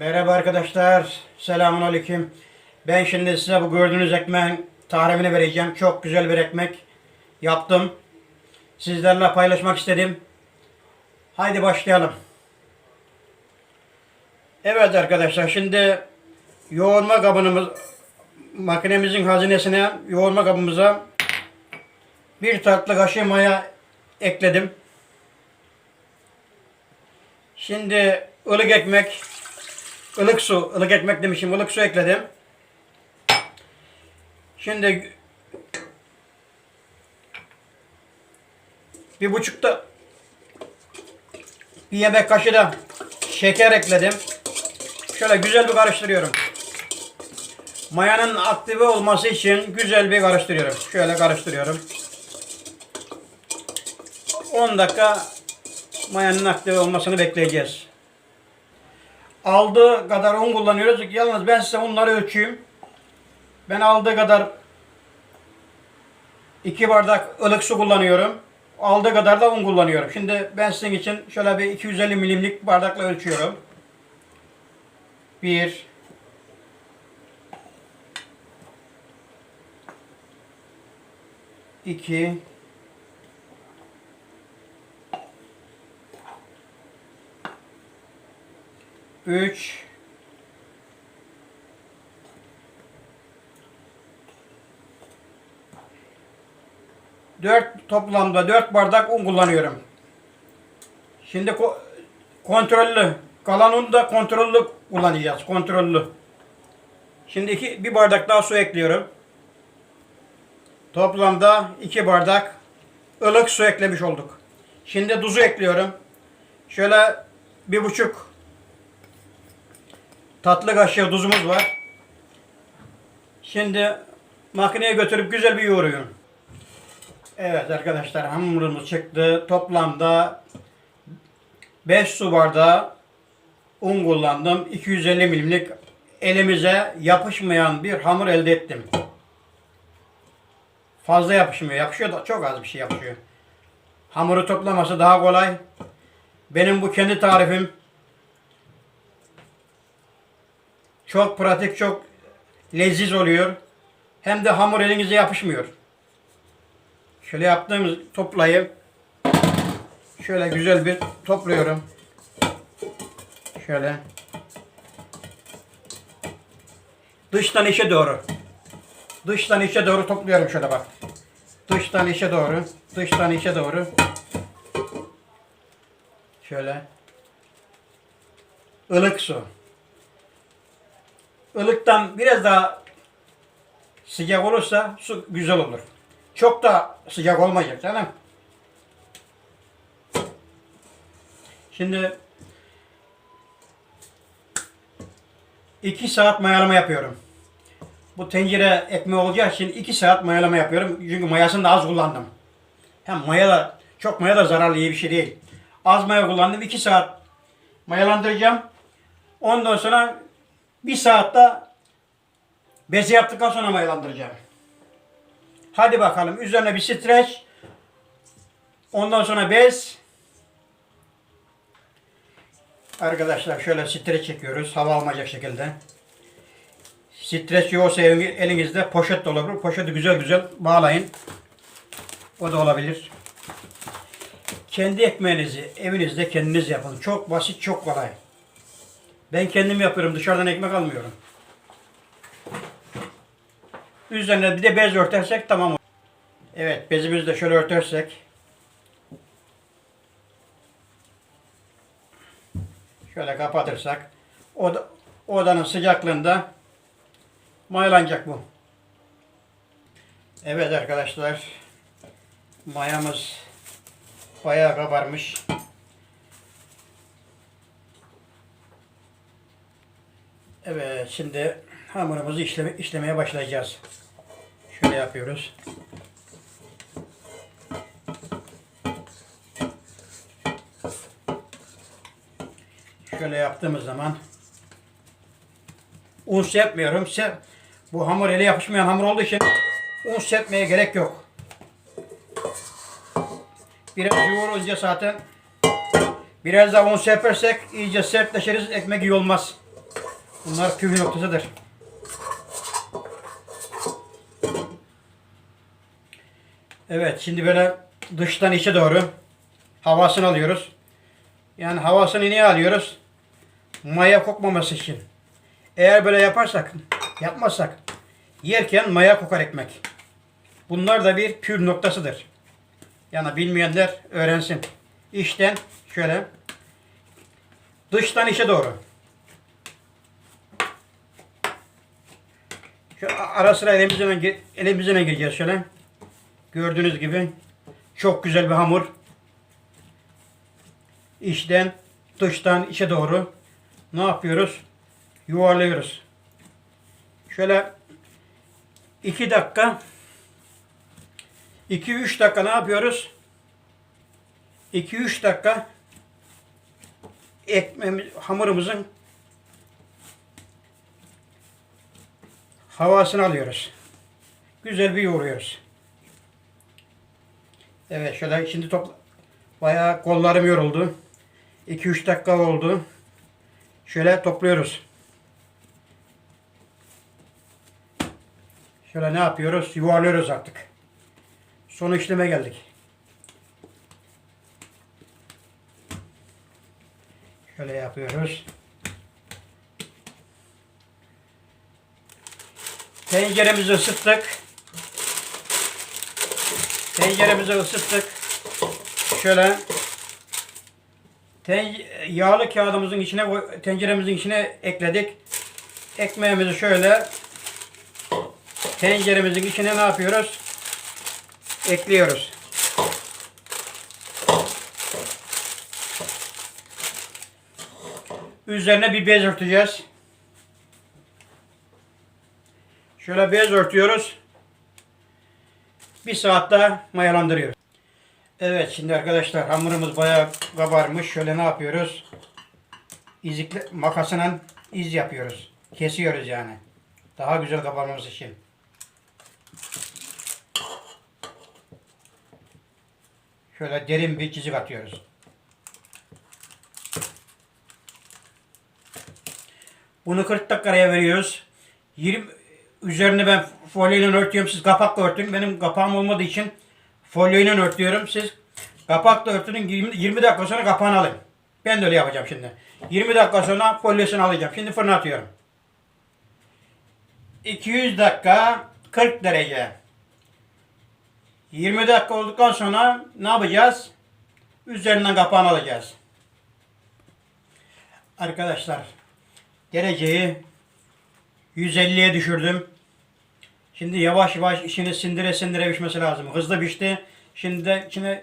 Merhaba arkadaşlar. Selamun aleyküm. Ben şimdi size bu gördüğünüz ekmeğin tarifini vereceğim. Çok güzel bir ekmek yaptım. Sizlerle paylaşmak istedim. Haydi başlayalım. Evet arkadaşlar şimdi yoğurma kabımız makinemizin hazinesine yoğurma kabımıza bir tatlı kaşığı maya ekledim. Şimdi ılık ekmek ılık su, ılık ekmek demişim, ılık su ekledim. Şimdi bir buçuk da bir yemek kaşığı da şeker ekledim. Şöyle güzel bir karıştırıyorum. Mayanın aktive olması için güzel bir karıştırıyorum. Şöyle karıştırıyorum. 10 dakika mayanın aktive olmasını bekleyeceğiz. Aldığı kadar un kullanıyoruz. Yalnız ben size unları ölçeyim. Ben aldığı kadar 2 bardak ılık su kullanıyorum. Aldığı kadar da un kullanıyorum. Şimdi ben sizin için şöyle bir 250 milimlik bardakla ölçüyorum. 1 2 3 4 toplamda 4 bardak un kullanıyorum. Şimdi ko- kontrollü kalan unu da kontrollü kullanacağız. Kontrollü. Şimdi iki, bir bardak daha su ekliyorum. Toplamda 2 bardak ılık su eklemiş olduk. Şimdi tuzu ekliyorum. Şöyle bir buçuk tatlı kaşığı tuzumuz var. Şimdi makineye götürüp güzel bir yoğuruyorum. Evet arkadaşlar hamurumuz çıktı. Toplamda 5 su bardağı un kullandım. 250 milimlik elimize yapışmayan bir hamur elde ettim. Fazla yapışmıyor. Yapışıyor da çok az bir şey yapışıyor. Hamuru toplaması daha kolay. Benim bu kendi tarifim. Çok pratik, çok leziz oluyor. Hem de hamur elinize yapışmıyor. Şöyle yaptığımız toplayıp şöyle güzel bir topluyorum. Şöyle. Dıştan içe doğru. Dıştan içe doğru topluyorum şöyle bak. Dıştan içe doğru. Dıştan içe doğru. Şöyle. Ilık su. Ilıktan biraz daha sıcak olursa su güzel olur. Çok da sıcak olmayacak canım. Şimdi 2 saat mayalama yapıyorum. Bu tencere ekmeği olacağı için 2 saat mayalama yapıyorum. Çünkü mayasını da az kullandım. Hem maya da çok maya da zararlı iyi bir şey değil. Az maya kullandım. 2 saat mayalandıracağım. Ondan sonra 1 saatte beze yaptıktan sonra mayalandıracağım. Hadi bakalım. Üzerine bir streç. Ondan sonra bez. Arkadaşlar şöyle streç çekiyoruz. Hava almayacak şekilde. Streç yoksa elinizde poşet de olabilir. Poşeti güzel güzel bağlayın. O da olabilir. Kendi ekmeğinizi evinizde kendiniz yapın. Çok basit, çok kolay. Ben kendim yapıyorum. Dışarıdan ekmek almıyorum. Üzerine bir de bez örtersek tamam. Evet bezimizi de şöyle örtersek. Şöyle kapatırsak. Oda, odanın sıcaklığında mayalanacak bu. Evet arkadaşlar. Mayamız bayağı kabarmış. Evet şimdi hamurumuzu işleme, işlemeye başlayacağız. Şöyle yapıyoruz. Şöyle yaptığımız zaman un serpmiyorum. Se bu hamur ele yapışmayan hamur olduğu için un serpmeye gerek yok. Biraz yoğurunca zaten biraz daha un serpersek iyice sertleşiriz. Ekmek iyi olmaz. Bunlar püf noktasıdır. Evet şimdi böyle dıştan içe doğru havasını alıyoruz. Yani havasını niye alıyoruz? Maya kokmaması için. Eğer böyle yaparsak, yapmazsak yerken maya kokar ekmek. Bunlar da bir pür noktasıdır. Yani bilmeyenler öğrensin. İçten şöyle dıştan içe doğru. Şu ara sıra gi- elimizden gireceğiz şöyle. Gördüğünüz gibi çok güzel bir hamur. İçten dıştan içe doğru ne yapıyoruz? Yuvarlıyoruz. Şöyle 2 dakika 2-3 dakika ne yapıyoruz? 2-3 dakika ekmeğimiz, hamurumuzun havasını alıyoruz. Güzel bir yoğuruyoruz. Evet şöyle şimdi topla bayağı kollarım yoruldu. 2-3 dakika oldu. Şöyle topluyoruz. Şöyle ne yapıyoruz? Yuvarlıyoruz artık. Son işleme geldik. Şöyle yapıyoruz. Tenceremizi ısıttık. Tenceremizi ısıttık. Şöyle ten, yağlı kağıdımızın içine tenceremizin içine ekledik. Ekmeğimizi şöyle tenceremizin içine ne yapıyoruz? Ekliyoruz. Üzerine bir bez örteceğiz. Şöyle bez örtüyoruz. Bir saat daha mayalandırıyoruz. Evet şimdi arkadaşlar hamurumuz bayağı kabarmış. Şöyle ne yapıyoruz? İzikle makasla iz yapıyoruz. Kesiyoruz yani. Daha güzel kabarması için. Şöyle derin bir çizik atıyoruz. Bunu 40 dakikaya veriyoruz. 20 üzerine ben folyoyla örtüyorum. Siz kapakla örtün. Benim kapağım olmadığı için folyoyla örtüyorum. Siz kapakla örtünün 20, 20 dakika sonra kapağını alın. Ben de öyle yapacağım şimdi. 20 dakika sonra folyosunu alacağım. Şimdi fırına atıyorum. 200 dakika 40 derece. 20 dakika olduktan sonra ne yapacağız? Üzerinden kapağını alacağız. Arkadaşlar dereceyi 150'ye düşürdüm. Şimdi yavaş yavaş içini sindire sindire pişmesi lazım. Hızlı pişti. Şimdi de içine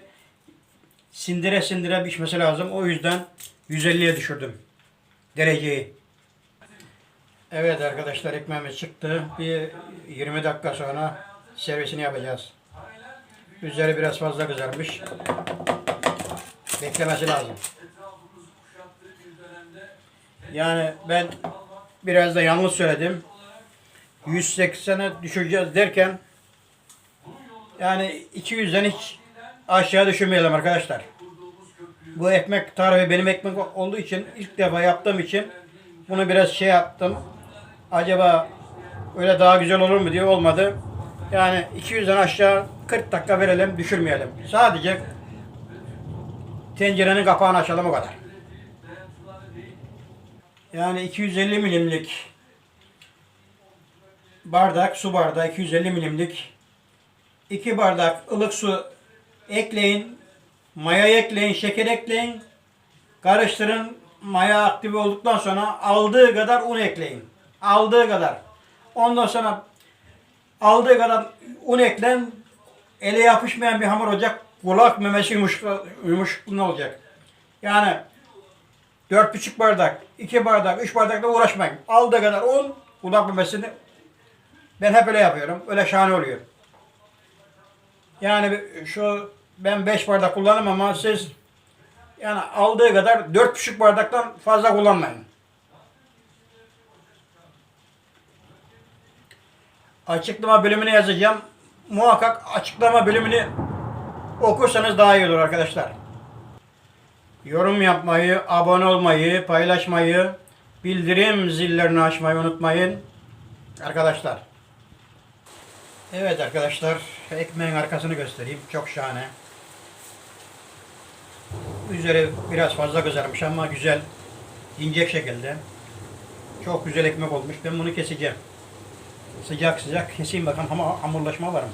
sindire sindire pişmesi lazım. O yüzden 150'ye düşürdüm dereceyi. Evet arkadaşlar ekmeğimiz çıktı. Bir 20 dakika sonra servisini yapacağız. Üzeri biraz fazla kızarmış. Beklemesi lazım. Yani ben biraz da yanlış söyledim. 180'e düşeceğiz derken yani 200'den hiç aşağı düşürmeyelim arkadaşlar. Bu ekmek tarifi benim ekmek olduğu için ilk defa yaptığım için bunu biraz şey yaptım. Acaba öyle daha güzel olur mu diye olmadı. Yani 200'den aşağı 40 dakika verelim düşürmeyelim. Sadece tencerenin kapağını açalım o kadar. Yani 250 milimlik bardak, su bardağı 250 milimlik 2 bardak ılık su ekleyin. Maya ekleyin, şeker ekleyin. Karıştırın. Maya aktive olduktan sonra aldığı kadar un ekleyin. Aldığı kadar. Ondan sonra aldığı kadar un eklen. Ele yapışmayan bir hamur olacak. Kulak memesi yumuşak, yumuşaklığı olacak. Yani dört buçuk bardak, iki bardak, üç bardakla uğraşmayın. Aldığı kadar un, kulak memesini ben hep öyle yapıyorum. Öyle şahane oluyor. Yani şu ben 5 bardak kullanırım ama siz yani aldığı kadar 4,5 bardaktan fazla kullanmayın. Açıklama bölümüne yazacağım. Muhakkak açıklama bölümünü okursanız daha iyi olur arkadaşlar. Yorum yapmayı, abone olmayı, paylaşmayı, bildirim zillerini açmayı unutmayın. Arkadaşlar. Evet arkadaşlar. Ekmeğin arkasını göstereyim. Çok şahane. Üzeri biraz fazla kızarmış ama güzel. ince şekilde. Çok güzel ekmek olmuş. Ben bunu keseceğim. Sıcak sıcak keseyim bakalım ama hamurlaşma var mı?